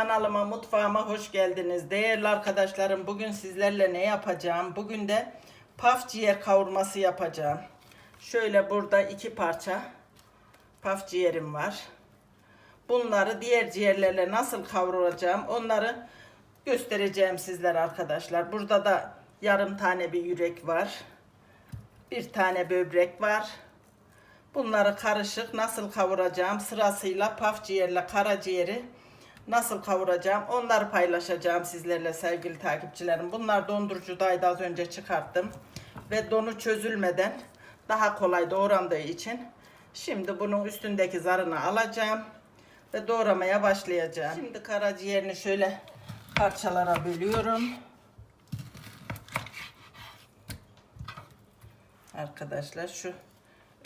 kanalıma, mutfağıma hoş geldiniz. Değerli arkadaşlarım, bugün sizlerle ne yapacağım? Bugün de paf ciğer kavurması yapacağım. Şöyle burada iki parça paf ciğerim var. Bunları diğer ciğerlerle nasıl kavuracağım onları göstereceğim sizlere arkadaşlar. Burada da yarım tane bir yürek var. Bir tane böbrek var. Bunları karışık nasıl kavuracağım sırasıyla paf ciğerle karaciğeri nasıl kavuracağım onları paylaşacağım sizlerle sevgili takipçilerim. Bunlar dondurucudaydı az önce çıkarttım ve donu çözülmeden daha kolay doğrandığı için şimdi bunun üstündeki zarını alacağım ve doğramaya başlayacağım. Şimdi karaciğerini şöyle parçalara bölüyorum. Arkadaşlar şu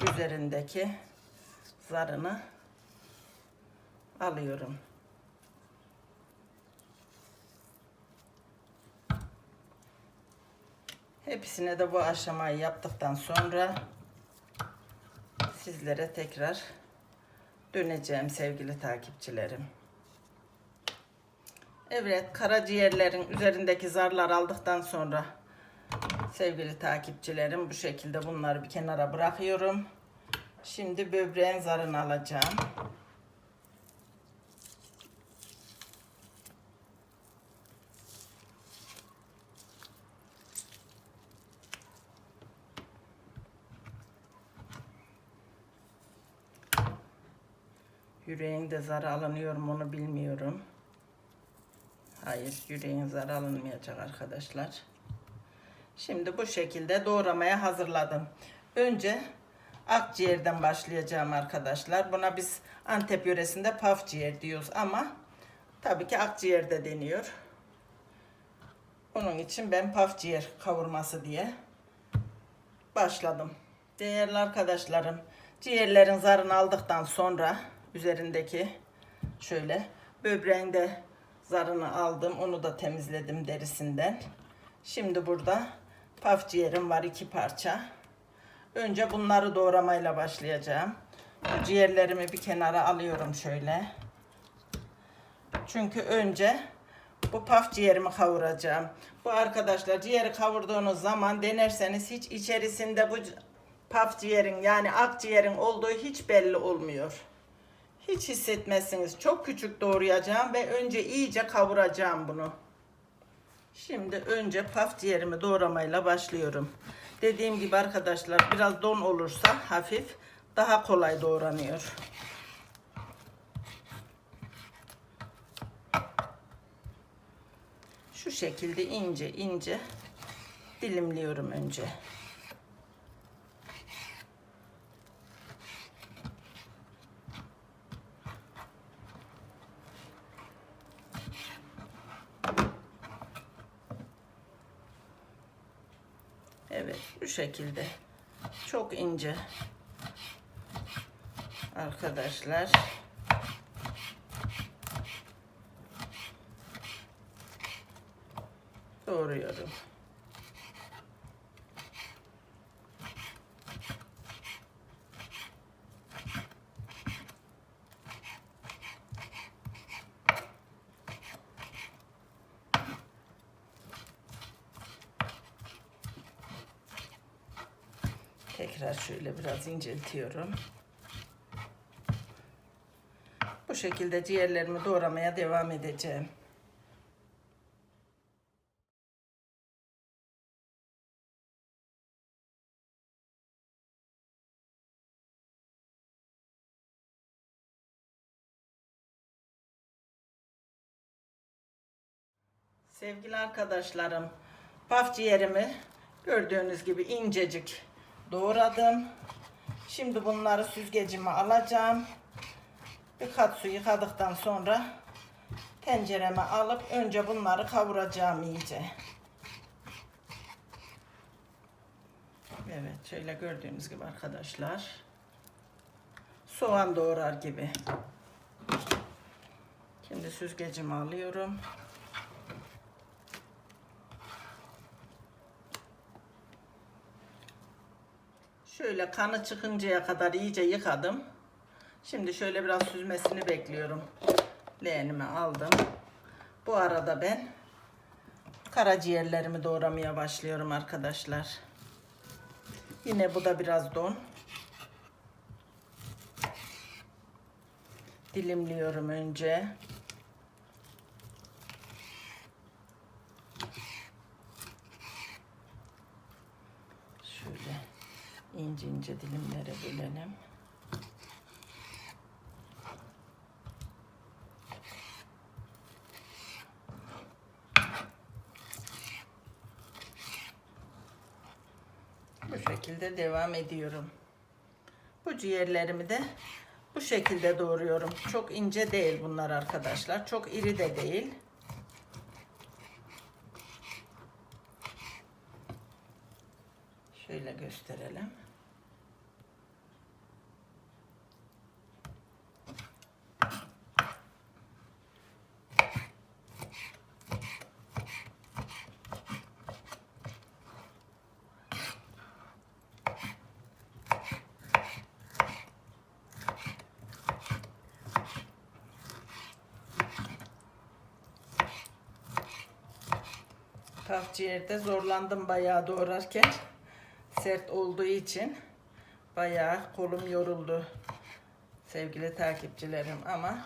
üzerindeki zarını alıyorum. Hepsine de bu aşamayı yaptıktan sonra sizlere tekrar döneceğim sevgili takipçilerim. Evet karaciğerlerin üzerindeki zarlar aldıktan sonra sevgili takipçilerim bu şekilde bunları bir kenara bırakıyorum. Şimdi böbreğin zarını alacağım. Yüreğin de zarı alınıyor mu onu bilmiyorum. Hayır yüreğin zarı alınmayacak arkadaşlar. Şimdi bu şekilde doğramaya hazırladım. Önce akciğerden başlayacağım arkadaşlar. Buna biz Antep yöresinde paf ciğer diyoruz ama tabii ki akciğer de deniyor. Onun için ben paf ciğer kavurması diye başladım. Değerli arkadaşlarım, ciğerlerin zarını aldıktan sonra üzerindeki şöyle böbreğin de zarını aldım. Onu da temizledim derisinden. Şimdi burada paf ciğerim var iki parça. Önce bunları doğramayla başlayacağım. Bu ciğerlerimi bir kenara alıyorum şöyle. Çünkü önce bu paf ciğerimi kavuracağım. Bu arkadaşlar ciğeri kavurduğunuz zaman denerseniz hiç içerisinde bu paf ciğerin yani akciğerin olduğu hiç belli olmuyor. Hiç hissetmezsiniz. Çok küçük doğrayacağım ve önce iyice kavuracağım bunu. Şimdi önce paf ciğerimi doğramayla başlıyorum. Dediğim gibi arkadaşlar biraz don olursa hafif daha kolay doğranıyor. Şu şekilde ince ince dilimliyorum önce. Evet bu şekilde. Çok ince. Arkadaşlar. Doğruyorum. Tekrar şöyle biraz inceltiyorum. Bu şekilde ciğerlerimi doğramaya devam edeceğim. Sevgili arkadaşlarım, paf ciğerimi gördüğünüz gibi incecik doğradım. Şimdi bunları süzgecime alacağım. Bir kat su yıkadıktan sonra tencereme alıp önce bunları kavuracağım iyice. Evet şöyle gördüğünüz gibi arkadaşlar. Soğan doğrar gibi. Şimdi süzgecimi alıyorum. Şöyle kanı çıkıncaya kadar iyice yıkadım. Şimdi şöyle biraz süzmesini bekliyorum. leğenimi aldım. Bu arada ben karaciğerlerimi doğramaya başlıyorum arkadaşlar. Yine bu da biraz don. Dilimliyorum önce. Şöyle ince ince dilimlere bölelim. Bu şekilde devam ediyorum. Bu ciğerlerimi de bu şekilde doğruyorum. Çok ince değil bunlar arkadaşlar. Çok iri de değil. Şöyle gösterelim. Taf ciğerde zorlandım bayağı doğrarken. Sert olduğu için bayağı kolum yoruldu. Sevgili takipçilerim ama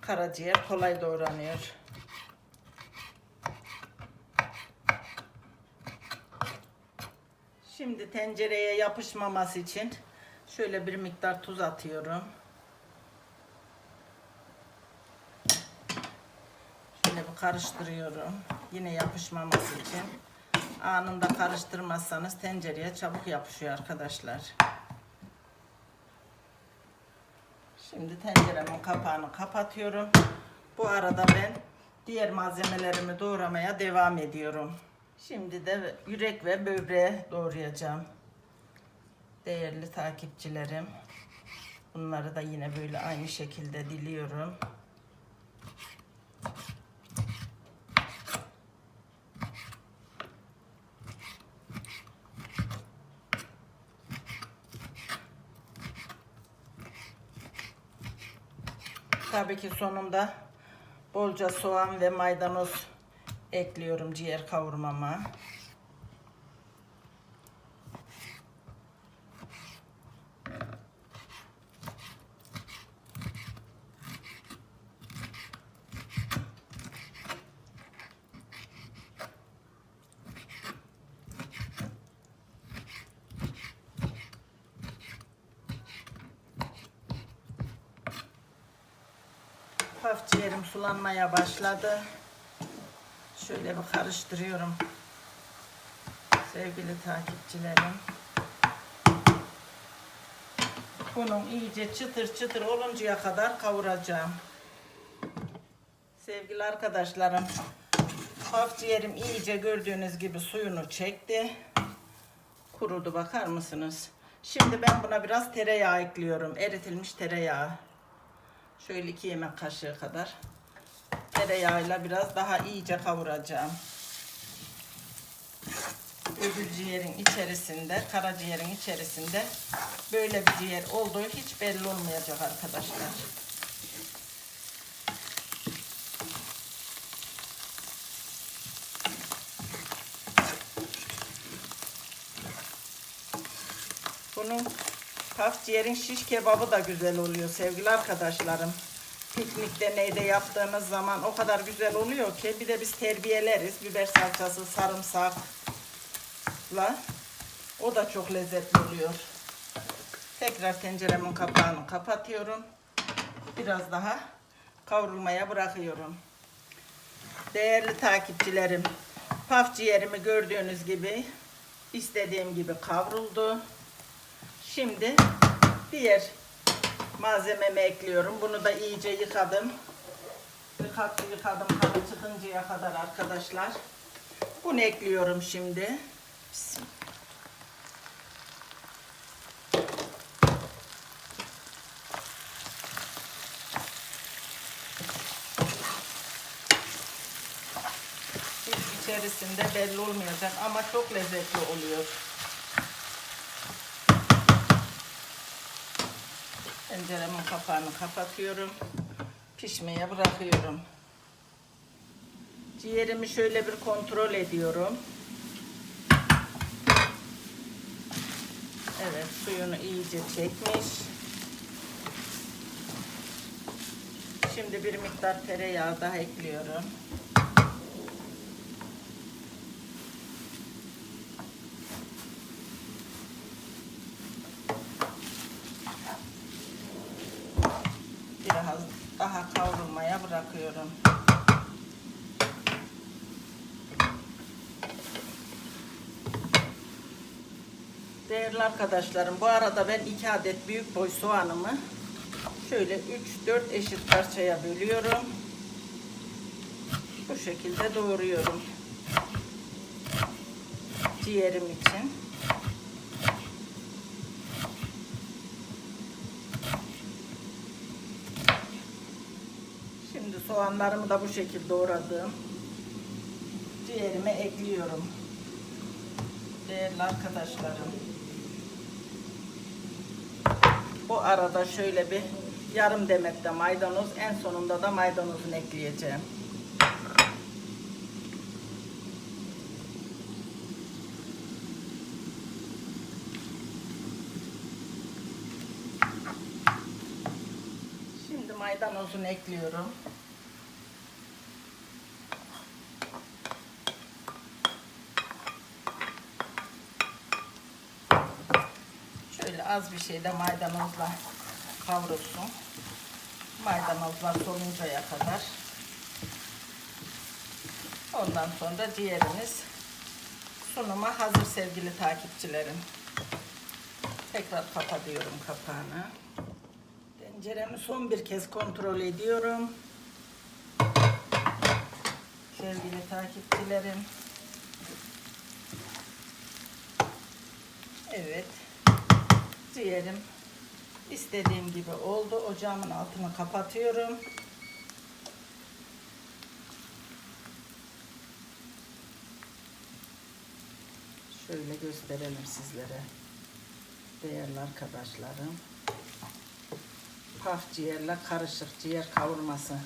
karaciğer kolay doğranıyor. Şimdi tencereye yapışmaması için şöyle bir miktar tuz atıyorum. Şöyle bir karıştırıyorum. Yine yapışmaması için. Anında karıştırmazsanız tencereye çabuk yapışıyor arkadaşlar. Şimdi tenceremin kapağını kapatıyorum. Bu arada ben diğer malzemelerimi doğramaya devam ediyorum. Şimdi de yürek ve böbreği doğrayacağım. Değerli takipçilerim. Bunları da yine böyle aynı şekilde diliyorum. Tabii ki sonunda bolca soğan ve maydanoz ekliyorum ciğer kavurmama. Hafif ciğerim sulanmaya başladı. Şöyle bir karıştırıyorum. Sevgili takipçilerim. Bunun iyice çıtır çıtır oluncaya kadar kavuracağım. Sevgili arkadaşlarım. Hafif ciğerim iyice gördüğünüz gibi suyunu çekti. Kurudu bakar mısınız? Şimdi ben buna biraz tereyağı ekliyorum. Eritilmiş tereyağı. Şöyle iki yemek kaşığı kadar tereyağıyla biraz daha iyice kavuracağım. Öbür ciğerin içerisinde, karaciğerin içerisinde böyle bir ciğer olduğu hiç belli olmayacak arkadaşlar. Bunun Taf ciğerin şiş kebabı da güzel oluyor sevgili arkadaşlarım. Piknikte neyde yaptığınız zaman o kadar güzel oluyor ki bir de biz terbiyeleriz. Biber salçası, sarımsakla. O da çok lezzetli oluyor. Tekrar tenceremin kapağını kapatıyorum. Biraz daha kavrulmaya bırakıyorum. Değerli takipçilerim, paf ciğerimi gördüğünüz gibi istediğim gibi kavruldu. Şimdi diğer malzememi ekliyorum. Bunu da iyice yıkadım. Yıkattı yıkadım kanı çıkıncaya kadar arkadaşlar. Bunu ekliyorum şimdi. Bismillah. İçerisinde belli olmayacak ama çok lezzetli oluyor. Tenceremin kapağını kapatıyorum. pişmeye bırakıyorum. Ciğerimi şöyle bir kontrol ediyorum. Evet suyunu iyice çekmiş. Şimdi bir miktar tereyağı daha ekliyorum. Biraz daha kavrulmaya bırakıyorum. Değerli arkadaşlarım bu arada ben 2 adet büyük boy soğanımı şöyle 3-4 eşit parçaya bölüyorum. Bu şekilde doğruyorum. Ciğerim için. Şimdi soğanlarımı da bu şekilde doğradım. Ciğerime ekliyorum. Değerli arkadaşlarım. Bu arada şöyle bir yarım demet de maydanoz, en sonunda da maydanozunu ekleyeceğim. Şimdi maydanozunu ekliyorum. Şöyle az bir şey de maydanozla kavrulsun. Maydanozlar soluncaya kadar. Ondan sonra ciğerimiz sunuma hazır sevgili takipçilerim. Tekrar kapatıyorum kapağını. Tenceremi son bir kez kontrol ediyorum. Sevgili takipçilerim. Evet. Ciğerim istediğim gibi oldu. Ocağımın altını kapatıyorum. Şöyle gösterelim sizlere. Değerli arkadaşlarım. Paf ciğerle karışık ciğer kavurması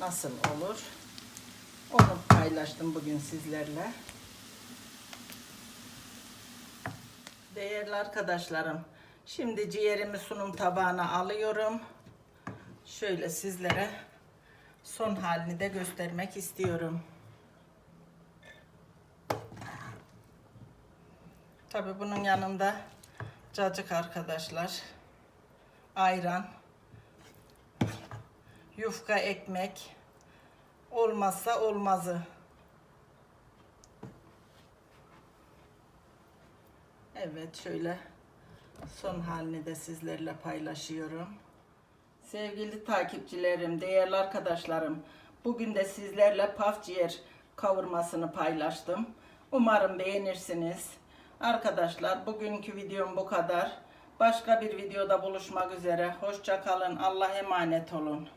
nasıl olur? Onu paylaştım bugün sizlerle. Değerli arkadaşlarım, şimdi ciğerimi sunum tabağına alıyorum. Şöyle sizlere son halini de göstermek istiyorum. Tabi bunun yanında cacık arkadaşlar, ayran, yufka ekmek, olmazsa olmazı. Evet şöyle son halini de sizlerle paylaşıyorum. Sevgili takipçilerim, değerli arkadaşlarım, bugün de sizlerle paf ciğer kavurmasını paylaştım. Umarım beğenirsiniz. Arkadaşlar bugünkü videom bu kadar. Başka bir videoda buluşmak üzere. Hoşça kalın. Allah emanet olun.